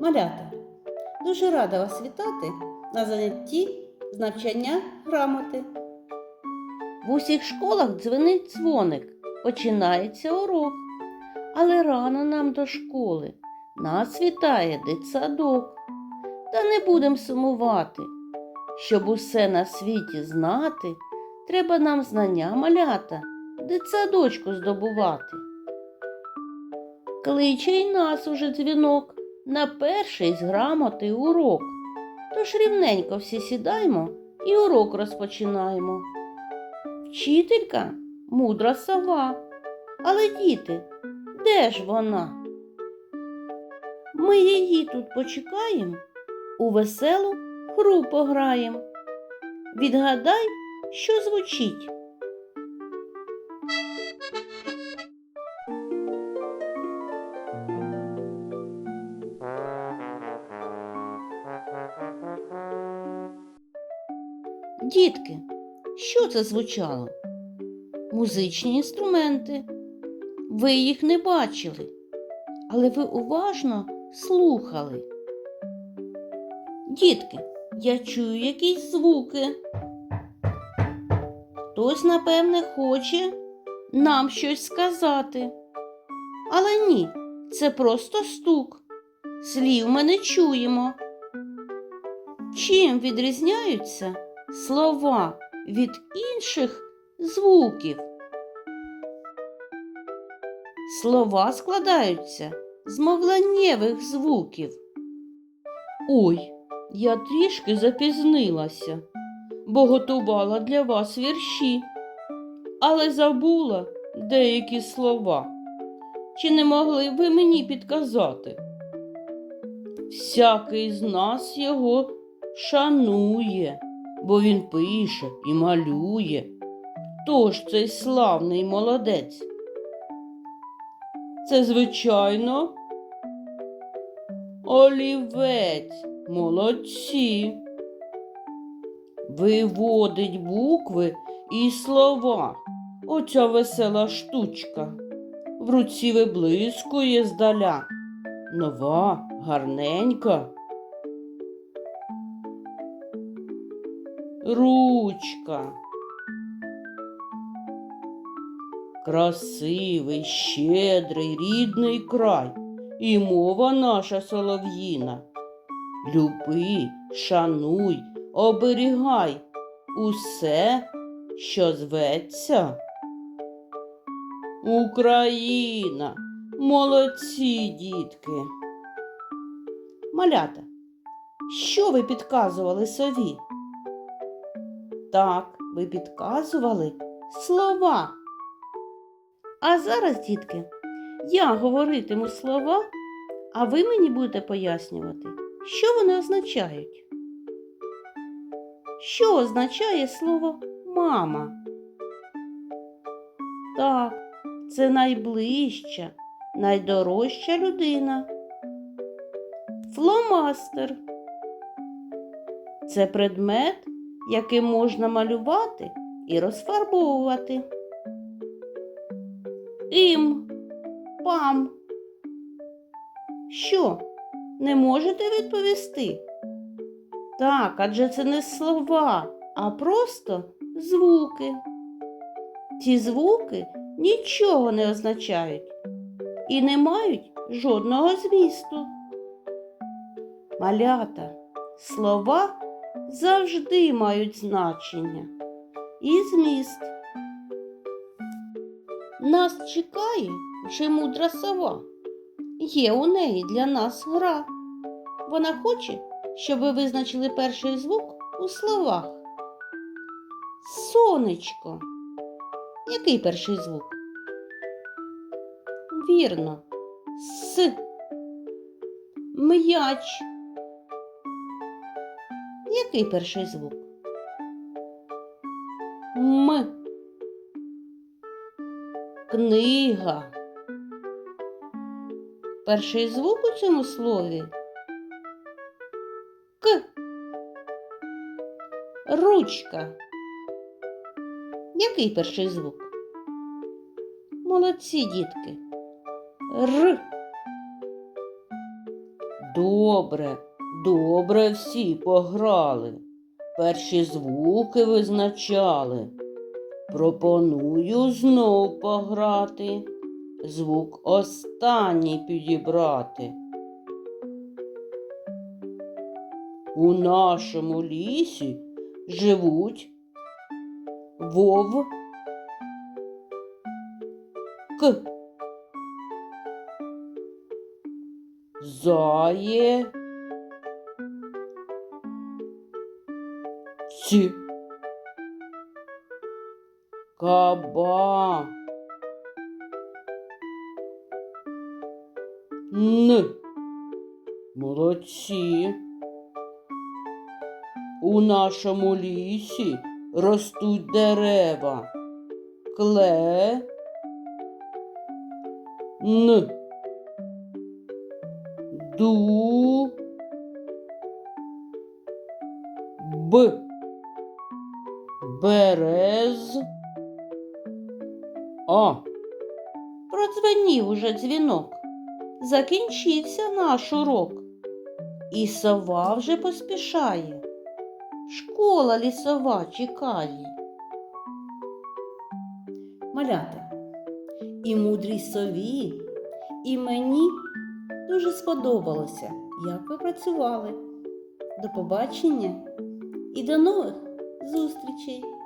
Малята, дуже рада вас вітати на занятті з навчання грамоти. В усіх школах дзвенить дзвоник, починається урок. Але рано нам до школи. Нас вітає дитсадок. Та не будем сумувати. Щоб усе на світі знати, треба нам знання малята, дитсадочку здобувати. Кличе й нас уже дзвінок на перший з грамоти урок. Тож рівненько всі сідаймо і урок розпочинаємо. Вчителька мудра сова. Але діти, де ж вона? Ми її тут почекаємо, у веселу гру пограєм. Відгадай, що звучить. Дітки, що це звучало? Музичні інструменти. Ви їх не бачили, але ви уважно слухали. Дітки, я чую якісь звуки. Хтось, напевне, хоче нам щось сказати. Але ні, це просто стук. Слів ми не чуємо. Чим відрізняються слова від інших звуків? Слова складаються з мовленнєвих звуків. Ой, я трішки запізнилася, бо готувала для вас вірші, але забула деякі слова. Чи не могли ви мені підказати? Всякий з нас його шанує, бо він пише і малює. Тож цей славний молодець. Це, звичайно, олівець, молодці. Виводить букви і слова. Оця весела штучка. В руці виблискує здаля. Нова, гарненька. Ручка. Красивий, щедрий, рідний край, і мова наша солов'їна. Люби, шануй, оберігай усе, що зветься. Україна, молодці, дітки. Малята, що ви підказували сові? Так, ви підказували слова. А зараз, дітки, я говоритиму слова, а ви мені будете пояснювати, що вони означають. Що означає слово мама? Так, це найближча, найдорожча людина. Фломастер. Це предмет, яким можна малювати і розфарбовувати. Ім, пам. Що? Не можете відповісти? Так, адже це не слова, а просто звуки. Ці звуки нічого не означають і не мають жодного змісту. Малята, слова завжди мають значення і зміст. Нас чекає вже мудра сова. Є у неї для нас гра. Вона хоче, щоб ви визначили перший звук у словах. Сонечко. Який перший звук? Вірно. С. М'яч. Який перший звук? М. Книга. Перший звук у цьому слові К. Ручка. Який перший звук? Молодці, дітки. Р. Добре, добре всі пограли. Перші звуки визначали. Пропоную знов пограти, звук останній підібрати. У нашому лісі живуть вов к зає ці. Каба н. Молодці. У нашому лісі ростуть дерева. Кле. Н. Ду. Б берез а Продзвенів уже дзвінок. Закінчився наш урок. І сова вже поспішає. Школа лісова чекає. Малята, і мудрій сові, і мені дуже сподобалося, як ви працювали. До побачення і до нових зустрічей!